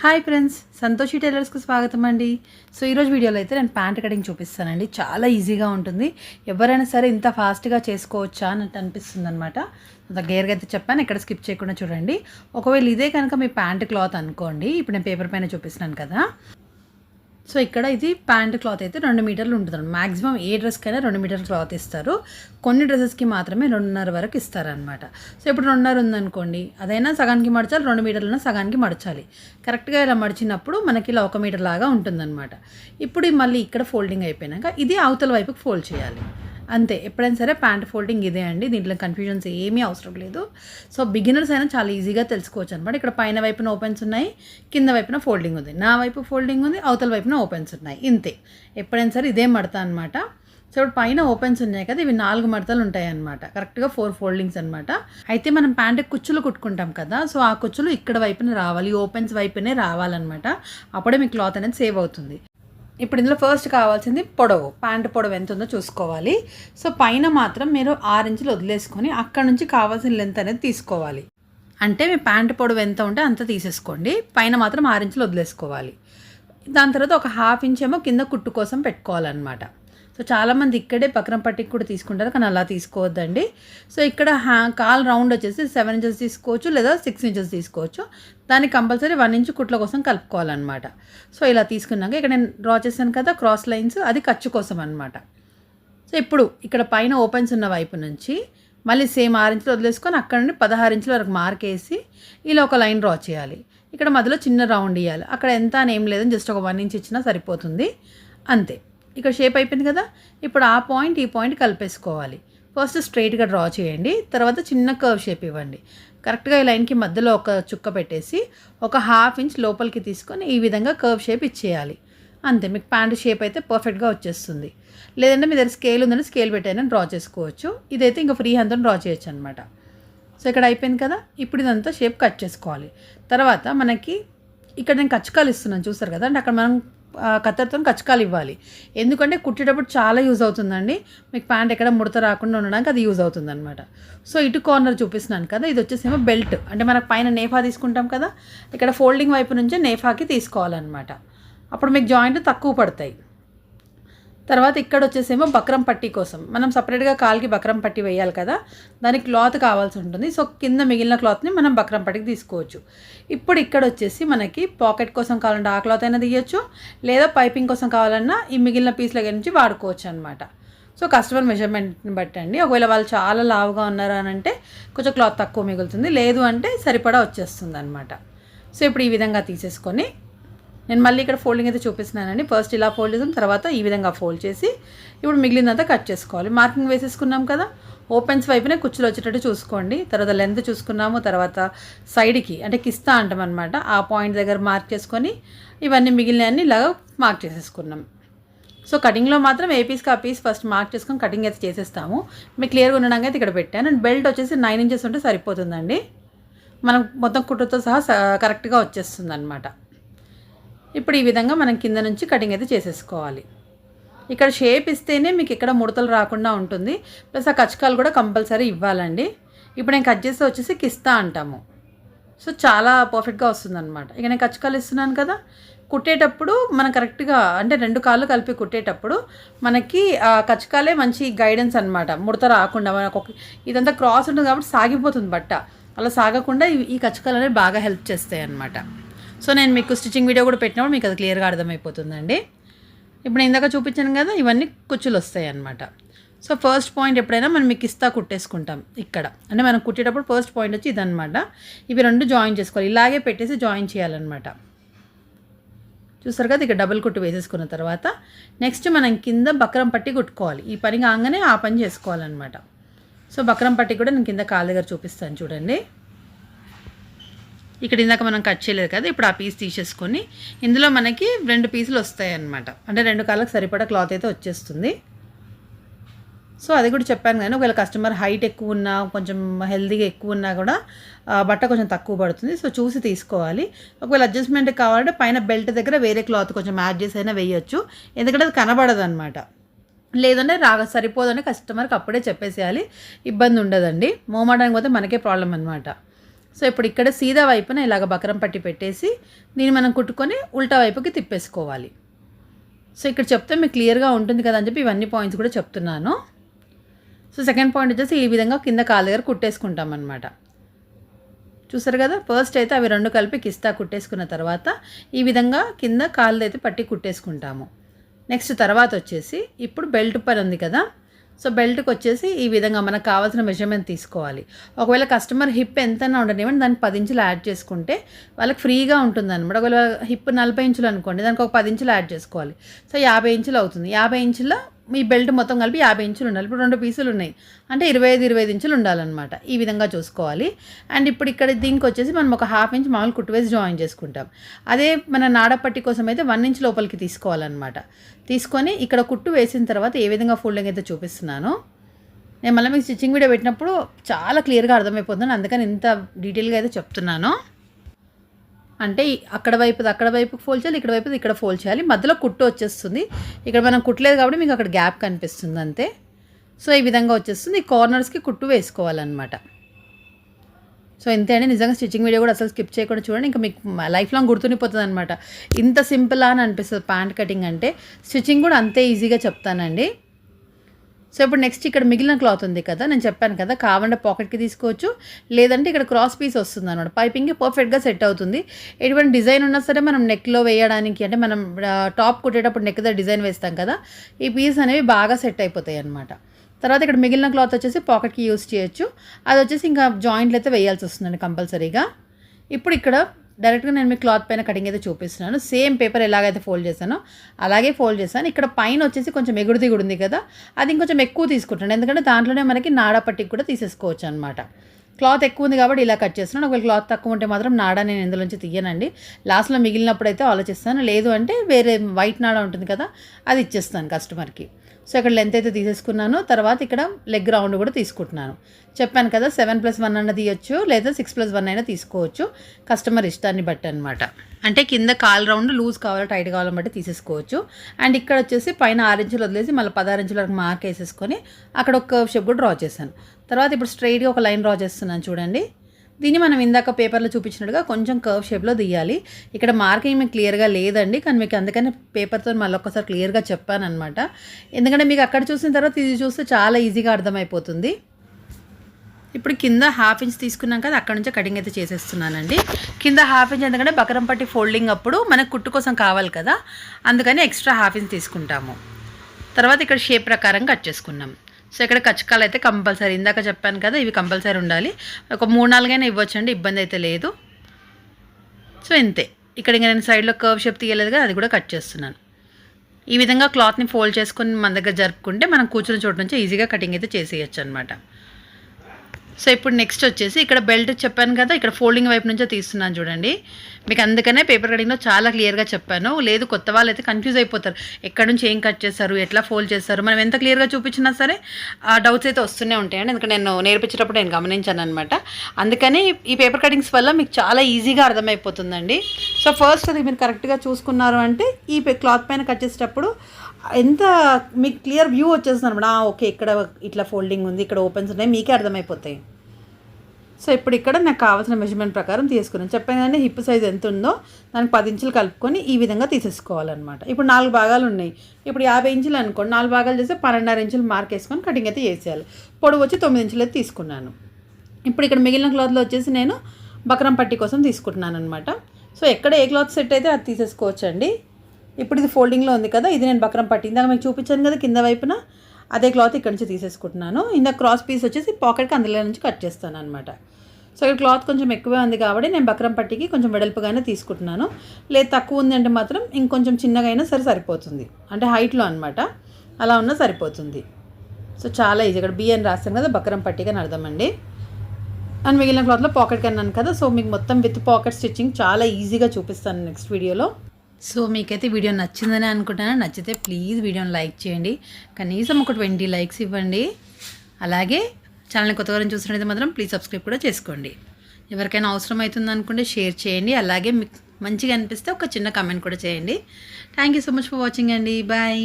Hi friends Santoshi టైలర్స్కి స్వాగతం అండి so ఈరోజు వీడియోలో అయితే నేను ప్యాంట్ కటింగ్ చూపిస్తానండి. చాలా ఈజీగా ఉంటుంది. ఎవరైనా సరే ఇంత ఫాస్ట్గా చేసుకోవచ్చా అన్నట్టు అనిపిస్తుంది అనమాట గేర్గా అయితే చెప్పాను ఇక్కడ స్కిప్ చేయకుండా చూడండి. ఒకవేళ ఇదే కనుక మీ ప్యాంట్ క్లాత్ అనుకోండి ఇప్పుడు నేను పేపర్ పైన చూపిస్తున్నాను కదా. సో ఇక్కడ ఇది ప్యాంట్ క్లాత్ అయితే రెండు మీటర్లు ఉంటుంది మాక్సిమం ఏ డ్రెస్కైనా రెండు మీటర్ల క్లాత్ ఇస్తారు. కొన్ని డ్రెస్సెస్కి మాత్రమే రెండున్నర వరకు ఇస్తారనమాట సో ఇప్పుడు రెండున్నర ఉందనుకోండి అదైనా సగానికి మడచాలి రెండు మీటర్లైనా సగానికి మడచాలి. కరెక్ట్గా ఇలా మడిచినప్పుడు మనకి ఇలా ఒక మీటర్ లాగా ఉంటుందన్నమాట. ఇప్పుడు మళ్ళీ ఇక్కడ ఫోల్డింగ్ అయిపోయినాక ఇది అవతల వైపుకి ఫోల్డ్ చేయాలి. అంతే ఎప్పుడైనా సరే ప్యాంట్ ఫోల్డింగ్ ఇదే అండి. దీంట్లో కన్ఫ్యూజన్స్ ఏమీ అవసరం లేదు. సో బిగినర్స్ అయినా చాలా ఈజీగా తెలుసుకోవచ్చు అనమాట ఇక్కడ పైన వైపున ఓపెన్స్ ఉన్నాయి కింద వైపున ఫోల్డింగ్ ఉంది. నా వైపు ఫోల్డింగ్ ఉంది అవతల వైపున ఓపెన్స్ ఉన్నాయి. ఇంతే. ఎప్పుడైనా సరే ఇదే మడతా అనమాట సో ఇప్పుడు పైన ఓపెన్స్ ఉన్నాయి కదా ఇవి నాలుగు మడతలు ఉంటాయి అనమాట కరెక్ట్గా ఫోర్ ఫోల్డింగ్స్ అనమాట అయితే మనం ప్యాంట్ కుచ్చులు కుట్టుకుంటాం కదా సో ఆ కుచ్చులు ఇక్కడ వైపున రావాలి ఓపెన్స్ వైపునే రావాలన్నమాట. అప్పుడే మీ క్లాత్ అనేది సేవ్ అవుతుంది. ఇప్పుడు ఇందులో ఫస్ట్ కావాల్సింది పొడవు. ప్యాంట్ పొడవు ఎంత ఉందో చూసుకోవాలి. సో పైన మాత్రం మీరు ఆరు ఇంచులు వదిలేసుకొని అక్కడ నుంచి కావాల్సిన లెంత్ అనేది తీసుకోవాలి. అంటే మీ ప్యాంట్ పొడవు ఎంత ఉంటే అంత తీసేసుకోండి. పైన మాత్రం ఆరు ఇంచులు వదిలేసుకోవాలి. దాని తర్వాత ఒక హాఫ్ ఇంచ్ ఏమో కింద కుట్టు కోసం పెట్టుకోవాలన్నమాట. సో చాలామంది ఇక్కడే పక్కన పట్టికి కూడా తీసుకుంటారు కానీ అలా తీసుకోవద్దండి. సో ఇక్కడ హ్యా కాల్ రౌండ్ వచ్చేసి సెవెన్ ఇంచెస్ తీసుకోవచ్చు లేదా సిక్స్ ఇంచెస్ తీసుకోవచ్చు. దాన్ని కంపల్సరీ వన్ ఇంచ్ కుట్ల కోసం కలుపుకోవాలన్నమాట. సో ఇలా తీసుకున్నాక ఇక్కడ నేను డ్రా చేశాను కదా క్రాస్ లైన్స్ అది ఖర్చు కోసం అనమాట సో ఇప్పుడు ఇక్కడ పైన ఓపెన్స్ ఉన్న వైపు నుంచి మళ్ళీ సేమ్ ఆరు ఇంచులు వదిలేసుకొని అక్కడ నుండి పదహారు ఇంచుల వరకు మార్క్ వేసి ఇలా ఒక లైన్ డ్రా చేయాలి. ఇక్కడ మధ్యలో చిన్న రౌండ్ ఇవ్వాలి అక్కడ ఎంత అని ఏం లేదని జస్ట్ ఒక వన్ ఇంచ్ ఇచ్చినా సరిపోతుంది. అంతే. ఇక్కడ షేప్ అయిపోయింది కదా ఇప్పుడు ఆ పాయింట్ ఈ పాయింట్ కలిపేసుకోవాలి. ఫస్ట్ స్ట్రైట్గా డ్రా చేయండి తర్వాత చిన్న కర్వ్ షేప్ ఇవ్వండి. కరెక్ట్గా ఈ లైన్కి మధ్యలో ఒక చుక్క పెట్టేసి ఒక హాఫ్ ఇంచ్ లోపలికి తీసుకొని ఈ విధంగా కర్వ్ షేప్ ఇచ్చేయాలి. అంతే మీకు ప్యాంట్ షేప్ అయితే పర్ఫెక్ట్గా వచ్చేస్తుంది. లేదంటే మీ దగ్గర స్కేల్ ఉందని స్కేల్ పెట్టైనా డ్రా చేసుకోవచ్చు. ఇదైతే ఇంకా ఫ్రీ హ్యాండ్తో డ్రా చేయొచ్చు అనమాట సో ఇక్కడ అయిపోయింది కదా ఇప్పుడు ఇదంతా షేప్ కట్ చేసుకోవాలి. తర్వాత మనకి ఇక్కడ నేను కచ్చకాలు ఇస్తున్నాను చూసారు కదా? అంటే అక్కడ మనం కత్తెరతో కచ్చకాలు ఇవ్వాలి. ఎందుకంటే కుట్టేటప్పుడు చాలా యూజ్ అవుతుందండి. మీకు ప్యాంట్ ఎక్కడ ముడత రాకుండా ఉండడానికి అది యూజ్ అవుతుంది అనమాట సో ఇటు కార్నర్ చూపిస్తున్నాను కదా ఇది వచ్చేసేమో బెల్ట్. అంటే మనకు పైన నేఫా తీసుకుంటాం కదా ఇక్కడ ఫోల్డింగ్ వైపు నుంచే నేఫాకి తీసుకోవాలన్నమాట. అప్పుడు మీకు జాయింట్ తక్కువ పడతాయి. తర్వాత ఇక్కడ వచ్చేసేమో బక్రం పట్టీ కోసం. మనం సపరేట్గా కాల్కి బక్రం పట్టి వేయాలి కదా. దానికి క్లాత్ కావాల్సి ఉంటుంది. సో కింద మిగిలిన క్లాత్ని మనం బక్రం పట్టికి తీసుకోవచ్చు. ఇప్పుడు ఇక్కడ వచ్చేసి మనకి పాకెట్ కోసం కావాలంటే ఆ క్లాత్ అయినా తీయచ్చు. లేదా పైపింగ్ కోసం కావాలన్నా ఈ మిగిలిన పీస్ల నుంచి వాడుకోవచ్చు అనమాట సో కస్టమర్ మెజర్మెంట్ని బట్టి అండి. ఒకవేళ వాళ్ళు చాలా లావుగా ఉన్నారు అని అంటే కొంచెం క్లాత్ తక్కువ మిగులుతుంది. లేదు అంటే సరిపడా వచ్చేస్తుంది అనమాట సో ఇప్పుడు ఈ విధంగా తీసేసుకొని నేను మళ్ళీ ఇక్కడ ఫోల్డింగ్ అయితే చూపిస్తున్నానండి. ఫస్ట్ ఇలా ఫోల్డ్ చేసాం తర్వాత ఈ విధంగా ఫోల్డ్ చేసి ఇప్పుడు మిగిలినంతా కట్ చేసుకోవాలి. మార్కింగ్ వేసేసుకున్నాం కదా ఓపెన్స్ వైపునే కుచ్చులు వచ్చేటట్టు చూసుకోండి. తర్వాత లెంత్ చూసుకున్నాము తర్వాత సైడ్కి అంటే కిస్తా అంటాం అనమాట ఆ పాయింట్ దగ్గర మార్క్ చేసుకొని ఇవన్నీ మిగిలినవన్నీ ఇలాగ మార్క్ చేసేసుకున్నాం. సో కటింగ్లో మాత్రం ఏ పీస్కి ఆ పీస్ ఫస్ట్ మార్క్ చేసుకొని కటింగ్ అయితే చేసేస్తాము. మీకు క్లియర్గా ఉండడానికి అయితే ఇక్కడ పెట్టాను. అండ్ బెల్ట్ వచ్చేసి నైన్ ఇంచెస్ ఉంటే సరిపోతుందండి. మనం మొత్తం కుట్టుతో సహా కరెక్ట్గా వచ్చేస్తుంది అనమాట ఇప్పుడు ఈ విధంగా మనం కింద నుంచి కటింగ్ అయితే చేసేసుకోవాలి. ఇక్కడ షేప్ ఇస్తేనే మీకు ఇక్కడ ముడతలు రాకుండా ఉంటుంది. ప్లస్ ఆ కచకాలు కూడా కంపల్సరీ ఇవ్వాలండి. ఇప్పుడు నేను కట్ చేస్తే వచ్చేసి కిస్తా అంటాము. సో చాలా పర్ఫెక్ట్గా వస్తుందన్నమాట. ఇక నేను కచకాలు ఇస్తున్నాను కదా కుట్టేటప్పుడు మనం కరెక్ట్గా అంటే రెండు కాళ్ళు కలిపి కుట్టేటప్పుడు మనకి ఆ కచ్చకాలే మంచి గైడెన్స్ అనమాట ముడత రాకుండా మనకు ఇదంతా క్రాస్ ఉంటుంది కాబట్టి సాగిపోతుంది బట్ట. అలా సాగకుండా ఈ కచకాలు అనేవి బాగా హెల్ప్ చేస్తాయి అన్నమాట సో నేను మీకు స్టిచ్చింగ్ వీడియో కూడా పెట్టినప్పుడు మీకు అది క్లియర్గా అర్థమైపోతుందండి. ఇప్పుడు ఇందాక చూపించాను కదా ఇవన్నీ కుచ్చులు వస్తాయి అన్నమాట. సో ఫస్ట్ పాయింట్ ఎప్పుడైనా మనం మీకు ఇస్తా కుట్టేసుకుంటాం ఇక్కడ. అంటే మనం కుట్టేటప్పుడు ఫస్ట్ పాయింట్ వచ్చి ఇదనమాట ఇవి రెండు జాయిన్ చేసుకోవాలి. ఇలాగే పెట్టేసి జాయిన్ చేయాలన్నమాట. చూస్తారు కదా ఇక డబుల్ కుట్టు వేసేసుకున్న తర్వాత నెక్స్ట్ మనం కింద బక్రం పట్టి కుట్టుకోవాలి. ఈ పని కాగానే ఆ పని చేసుకోవాలన్నమాట. సో బక్రం పట్టి కూడా నేను కింద కాళ్ళ దగ్గర చూపిస్తాను చూడండి. ఇక్కడ ఇందాక మనం కట్ చేయలేదు కదా ఇప్పుడు ఆ పీస్ తీసేసుకొని ఇందులో మనకి రెండు పీసులు వస్తాయి అన్నమాట అంటే రెండు కాళ్ళకి సరిపడా క్లాత్ అయితే వచ్చేస్తుంది. సో అది కూడా చెప్పాను కానీ ఒకవేళ కస్టమర్ హైట్ ఎక్కువ ఉన్నా కొంచెం హెల్తీగా ఎక్కువ ఉన్నా కూడా బట్ట కొంచెం తక్కువ పడుతుంది. సో చూసి తీసుకోవాలి. ఒకవేళ అడ్జస్ట్మెంట్ కావాలంటే పైన బెల్ట్ దగ్గర వేరే క్లాత్ కొంచెం యాడ్ చేసి అయినా వేయచ్చు. ఎందుకంటే అది కనబడదు అనమాట లేదంటే రాగ సరిపోదని కస్టమర్కి అప్పుడే చెప్పేసేయాలి. ఇబ్బంది ఉండదండి. మోమాడానికి పోతే మనకే ప్రాబ్లం అనమాట సో ఇప్పుడు ఇక్కడ సీదా వైపున ఇలాగ బకరం పట్టి పెట్టేసి దీన్ని మనం కుట్టుకొని ఉల్టా వైపుకి తిప్పేసుకోవాలి. సో ఇక్కడ చెప్తే మీకు క్లియర్గా ఉంటుంది కదా అని చెప్పి ఇవన్నీ పాయింట్స్ కూడా చెప్తున్నాను. సో సెకండ్ పాయింట్ వచ్చేసి ఈ విధంగా కింద కాలు దగ్గర కుట్టేసుకుంటాం అనమాట చూసారు కదా? ఫస్ట్ అయితే అవి రెండు కలిపి కిస్తా కుట్టేసుకున్న తర్వాత ఈ విధంగా కింద కాళ్ళు అయితే పట్టి కుట్టేసుకుంటాము. నెక్స్ట్ తర్వాత వచ్చేసి ఇప్పుడు బెల్ట్ పని ఉంది కదా? సో బెల్ట్కి వచ్చేసి ఈ విధంగా మనకు కావాల్సిన మెజర్మెంట్ తీసుకోవాలి. ఒకవేళ కస్టమర్ హిప్ ఎంతైనా ఉండనివ్వండి దాన్ని పది ఇంచులు యాడ్ చేసుకుంటే వాళ్ళకి ఫ్రీగా ఉంటుంది అనమాట ఒకవేళ హిప్ నలభై ఇంచులు అనుకోండి దానికి ఒక పది ఇంచులు యాడ్ చేసుకోవాలి. సో యాభై ఇంచులు అవుతుంది. యాభై ఇంచుల మీ బెల్ట్ మొత్తం కలిపి యాభై ఇంచులు ఉండాలి. ఇప్పుడు రెండు పీసులు ఉన్నాయి. అంటే ఇరవై ఐదు ఇరవై ఐదు ఇంచులు ఉండాలన్నమాట. ఈ విధంగా చూసుకోవాలి. అండ్ ఇప్పుడు ఇక్కడ దీనికి వచ్చేసి మనం ఒక హాఫ్ ఇంచ్ మామూలు కుట్టు వేసి జాయిన్ చేసుకుంటాం. అదే మన నాడపట్టి కోసం అయితే వన్ ఇంచ్ లోపలికి తీసుకోవాలన్నమాట. తీసుకొని ఇక్కడ కుట్టు వేసిన తర్వాత ఏ విధంగా ఫోల్డింగ్ అయితే చూపిస్తున్నానో నేను మళ్ళీ మీకు స్టిచ్చింగ్ వీడియో పెట్టినప్పుడు చాలా క్లియర్గా అర్థమైపోతుంది అందుకని ఇంత డీటెయిల్గా అయితే చెప్తున్నాను. అంటే అక్కడ వైపు అక్కడ వైపు ఫోల్డ్ చేయాలి ఇక్కడ వైపు ఇక్కడ ఫోల్డ్ చేయాలి మధ్యలో కుట్టు వచ్చేస్తుంది. ఇక్కడ మనం కుట్టలేదు కాబట్టి మీకు అక్కడ గ్యాప్ కనిపిస్తుంది అంతే. సో ఈ విధంగా వచ్చేస్తుంది. ఈ కార్నర్స్కి కుట్టు వేసుకోవాలన్నమాట. సో ఇంతే అండి. నిజంగా స్టిచ్చింగ్ వీడియో కూడా అసలు స్కిప్ చేయకుండా చూడండి. ఇంకా మీకు లైఫ్ లాంగ్ గుర్తుండిపోతుంది అనమాట ఇంత సింపుల్ అని అనిపిస్తుంది ప్యాంట్ కటింగ్ అంటే. స్టిచ్చింగ్ కూడా అంతే ఈజీగా చెప్తానండి. సో ఇప్పుడు నెక్స్ట్ ఇక్కడ మిగిలిన క్లాత్ ఉంది కదా నేను చెప్పాను కదా కావండ పాకెట్కి తీసుకోవచ్చు లేదంటే ఇక్కడ క్రాస్ పీస్ వస్తుంది అనమాట పైపింగ్ పర్ఫెక్ట్గా సెట్ అవుతుంది. ఎటువంటి డిజైన్ ఉన్నా సరే మనం నెక్లో వేయడానికి అంటే మనం టాప్ కుట్టేటప్పుడు నెక్ దగ్గర డిజైన్ వేస్తాం కదా ఈ పీస్ అనేవి బాగా సెట్ అయిపోతాయి అనమాట తర్వాత ఇక్కడ మిగిలిన క్లాత్ వచ్చేసి పాకెట్కి యూస్ చేయొచ్చు. అది వచ్చేసి ఇంకా జాయింట్లు అయితే వేయాల్సి వస్తుందండి కంపల్సరీగా. ఇప్పుడు ఇక్కడ డైరెక్ట్గా నేను మీ క్లాత్ పైన కటింగ్ అయితే చూపిస్తున్నాను. సేమ్ పేపర్ ఎలాగైతే ఫోల్డ్ చేశానో అలాగే ఫోల్డ్ చేశాను. ఇక్కడ పైన వచ్చేసి కొంచెం ఎగుడు దిగుడు ఉంది కదా అది ఇంకొంచెం ఎక్కువ తీసుకుంటాను. ఎందుకంటే దాంట్లోనే మనకి నాడా పట్టికి కూడా తీసేసుకోవచ్చు అనమాట క్లాత్ ఎక్కువ ఉంది కాబట్టి ఇలా కట్ చేస్తున్నాను. ఒకవేళ క్లాత్ తక్కువ ఉంటే మాత్రం నాడా నేను ఇందులోంచి తీయనండి. లాస్ట్లో మిగిలినప్పుడు అయితే ఆలోచిస్తాను. లేదు అంటే వేరే వైట్ నాడా ఉంటుంది కదా అది ఇచ్చేస్తాను కస్టమర్కి సో ఇక్కడ లెంత్ అయితే తీసేసుకున్నాను. తర్వాత ఇక్కడ లెగ్ రౌండ్ కూడా తీసుకుంటున్నాను. చెప్పాను కదా సెవెన్ ప్లస్ వన్ అన్న తీయొచ్చు లేదా సిక్స్ ప్లస్ వన్ అయినా తీసుకోవచ్చు. కస్టమర్ ఇష్టాన్ని బట్టి అనమాట అంటే కింద కాల్ రౌండ్ లూజ్ కావాలో టైట్ కావాలని బట్టి తీసేసుకోవచ్చు. అండ్ ఇక్కడ వచ్చేసి పైన ఆరు ఇంచులు వదిలేసి మళ్ళీ పదహారు ఇంచుల వరకు మార్క్ వేసేసుకొని అక్కడ ఒక షేప్ కూడా డ్రా చేశాను. తర్వాత ఇప్పుడు స్ట్రైట్గా ఒక లైన్ డ్రా చేస్తున్నాను చూడండి. దీన్ని మనం ఇందాక పేపర్లో చూపించినట్టుగా కొంచెం కర్వ్ షేప్లో తీయాలి ఇక్కడ మార్కింగ్ మీకు క్లియర్గా లేదండి కానీ మీకు అందుకనే పేపర్తో మళ్ళీ ఒక్కసారి క్లియర్గా చెప్పానమాట ఎందుకంటే మీకు అక్కడ చూసిన తర్వాత ఇది చూస్తే చాలా ఈజీగా అర్థమైపోతుంది. ఇప్పుడు కింద హాఫ్ ఇంచ్ తీసుకున్నాం కదా అక్కడ నుంచి కటింగ్ అయితే చేసేస్తున్నానండి. కింద హాఫ్ ఇంచ్ ఎందుకంటే బకరం పట్టి ఫోల్డింగ్ అప్పుడు మనకు కుట్టు కోసం కావాలి కదా అందుకని ఎక్స్ట్రా హాఫ్ ఇంచ్ తీసుకుంటాము. తర్వాత ఇక్కడ షేప్ ప్రకారం కట్ చేసుకున్నాం. సో ఇక్కడ కచ్చకాలు అయితే కంపల్సరీ. ఇందాక చెప్పాను కదా ఇవి కంపల్సరీ ఉండాలి. ఒక మూడు నాలుగైనా ఇవ్వచ్చండి ఇబ్బంది అయితే లేదు. సో ఇంతే. ఇక్కడ ఇంకా నేను సైడ్లో కర్వ్ షేప్ తీయలేదు కదా అది కూడా కట్ చేస్తున్నాను. ఈ విధంగా క్లాత్ని ఫోల్డ్ చేసుకొని మన దగ్గర జరుపుకుంటే మనం కూర్చున్న చోటు నుంచి ఈజీగా కటింగ్ అయితే చేసేయచ్చు అనమాట సో ఇప్పుడు నెక్స్ట్ వచ్చేసి ఇక్కడ బెల్ట్ చెప్పాను కదా ఇక్కడ ఫోల్డింగ్ వైపు నుంచే తీస్తున్నాను చూడండి. మీకు అందుకనే పేపర్ కటింగ్లో చాలా క్లియర్గా చెప్పాను. లేదు కొత్త వాళ్ళు అయితే కన్ఫ్యూజ్ అయిపోతారు. ఎక్కడ నుంచి ఏం కట్ చేస్తారు ఎట్లా ఫోల్డ్ చేస్తారు మనం ఎంత క్లియర్గా చూపించినా సరే ఆ డౌట్స్ అయితే వస్తూనే ఉంటాయండి. ఎందుకంటే నేను నేర్పించేటప్పుడు నేను గమనించాను అనమాట అందుకని ఈ పేపర్ కటింగ్స్ వల్ల మీకు చాలా ఈజీగా అర్థమైపోతుందండి. సో ఫస్ట్ అది మీరు కరెక్ట్గా చూసుకున్నారు అంటే ఈ క్లాత్ పైన కట్ చేసేటప్పుడు ఎంత మీకు క్లియర్ వ్యూ వచ్చేస్తుంది అనమాట ఓకే ఇక్కడ ఇట్లా ఫోల్డింగ్ ఉంది ఇక్కడ ఓపెన్స్ ఉన్నాయి మీకే అర్థమైపోతాయి. సో ఇప్పుడు ఇక్కడ నాకు కావాల్సిన మెజర్మెంట్ ప్రకారం తీసుకున్నాను. చెప్పాను కానీ హిప్ సైజ్ ఎంత ఉందో దానికి పది ఇంచులు కలుపుకొని ఈ విధంగా తీసేసుకోవాలన్నమాట. ఇప్పుడు నాలుగు భాగాలు ఉన్నాయి. ఇప్పుడు యాభై ఇంచులు అనుకోండి. నాలుగు భాగాలు చేస్తే పన్నెండున్నర ఇంచులు మార్క్ వేసుకొని కటింగ్ అయితే చేసేయాలి. పొడవు వచ్చి తొమ్మిది ఇంచులు అయితే తీసుకున్నాను. ఇప్పుడు ఇక్కడ మిగిలిన క్లాత్లో వచ్చేసి నేను బకరం పట్టి కోసం తీసుకుంటున్నాను అనమాట సో ఎక్కడ ఏ క్లాత్ సెట్ అయితే అది తీసేసుకోవచ్చండి. ఇప్పుడు ఇది ఫోల్డింగ్లో ఉంది కదా ఇది నేను బకరం పట్టి ఇందాక మీకు చూపించాను కదా కింద వైపున అదే క్లాత్ ఇక్కడ నుంచి తీసేసుకుంటున్నాను. ఇందాక క్రాస్ పీస్ వచ్చేసి పాకెట్కి అందులో నుంచి కట్ చేస్తాను అనమాట సో ఇక్కడ క్లాత్ కొంచెం ఎక్కువే ఉంది కాబట్టి నేను బక్రం పట్టికి కొంచెం వెడల్పుగానే తీసుకుంటున్నాను. లేదు తక్కువ ఉంది అంటే మాత్రం ఇంకొంచెం చిన్నగా అయినా సరే సరిపోతుంది. అంటే హైట్లో అనమాట అలా ఉన్నా సరిపోతుంది. సో చాలా ఈజీ ఇక్కడ బియ్యం రాస్తాను కదా బక్రం పట్టిక అని అర్థమండి. అండ్ మిగిలిన క్లాత్లో పాకెట్ అన్నాను కదా సో మీకు మొత్తం విత్ పాకెట్ స్టిచ్చింగ్ చాలా ఈజీగా చూపిస్తాను నెక్స్ట్ వీడియోలో సో మీకైతే వీడియో నచ్చిందని అనుకుంటున్నాను. నచ్చితే ప్లీజ్ వీడియోని లైక్ చేయండి. కనీసం ఒక ట్వంటీ లైక్స్ ఇవ్వండి. అలాగే ఛానల్ని కొత్త వారిని చూసినట్లయితే మాత్రం ప్లీజ్ సబ్స్క్రైబ్ కూడా చేసుకోండి. ఎవరికైనా అవసరం అవుతుంది అనుకుంటే షేర్ చేయండి. అలాగే మీకు మంచిగా అనిపిస్తే ఒక చిన్న కామెంట్ కూడా చేయండి. Thank you so much for watching అండి. బాయ్